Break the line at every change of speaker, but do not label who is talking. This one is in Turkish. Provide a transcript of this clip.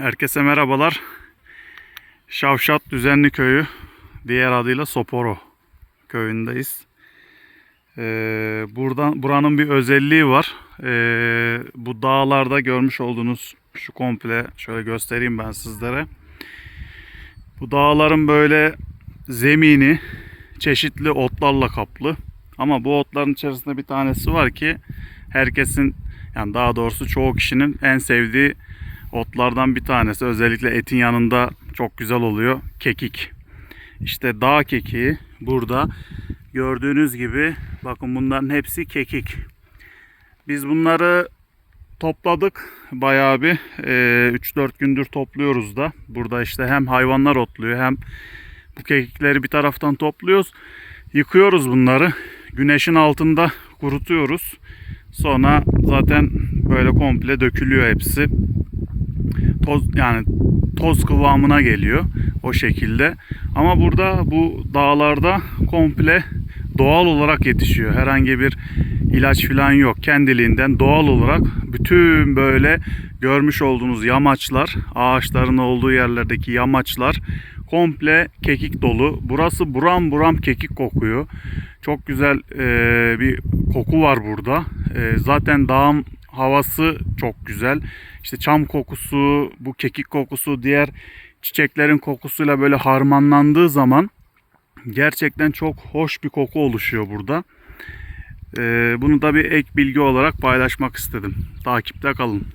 Herkese merhabalar. Şavşat Düzenli Köyü, diğer adıyla Soporo köyündeyiz. Ee, buradan buranın bir özelliği var. Ee, bu dağlarda görmüş olduğunuz şu komple şöyle göstereyim ben sizlere. Bu dağların böyle zemini çeşitli otlarla kaplı. Ama bu otların içerisinde bir tanesi var ki herkesin yani daha doğrusu çoğu kişinin en sevdiği otlardan bir tanesi. Özellikle etin yanında çok güzel oluyor. Kekik. İşte dağ kekiği burada. Gördüğünüz gibi bakın bunların hepsi kekik. Biz bunları topladık bayağı bir. Ee, 3-4 gündür topluyoruz da. Burada işte hem hayvanlar otluyor hem bu kekikleri bir taraftan topluyoruz. Yıkıyoruz bunları. Güneşin altında kurutuyoruz. Sonra zaten böyle komple dökülüyor hepsi toz yani toz kıvamına geliyor o şekilde. Ama burada bu dağlarda komple doğal olarak yetişiyor. Herhangi bir ilaç falan yok. Kendiliğinden doğal olarak bütün böyle görmüş olduğunuz yamaçlar, ağaçların olduğu yerlerdeki yamaçlar komple kekik dolu. Burası buram buram kekik kokuyor. Çok güzel e, bir koku var burada. E, zaten dağın havası çok güzel. İşte çam kokusu, bu kekik kokusu, diğer çiçeklerin kokusuyla böyle harmanlandığı zaman gerçekten çok hoş bir koku oluşuyor burada. Ee, bunu da bir ek bilgi olarak paylaşmak istedim. Takipte kalın.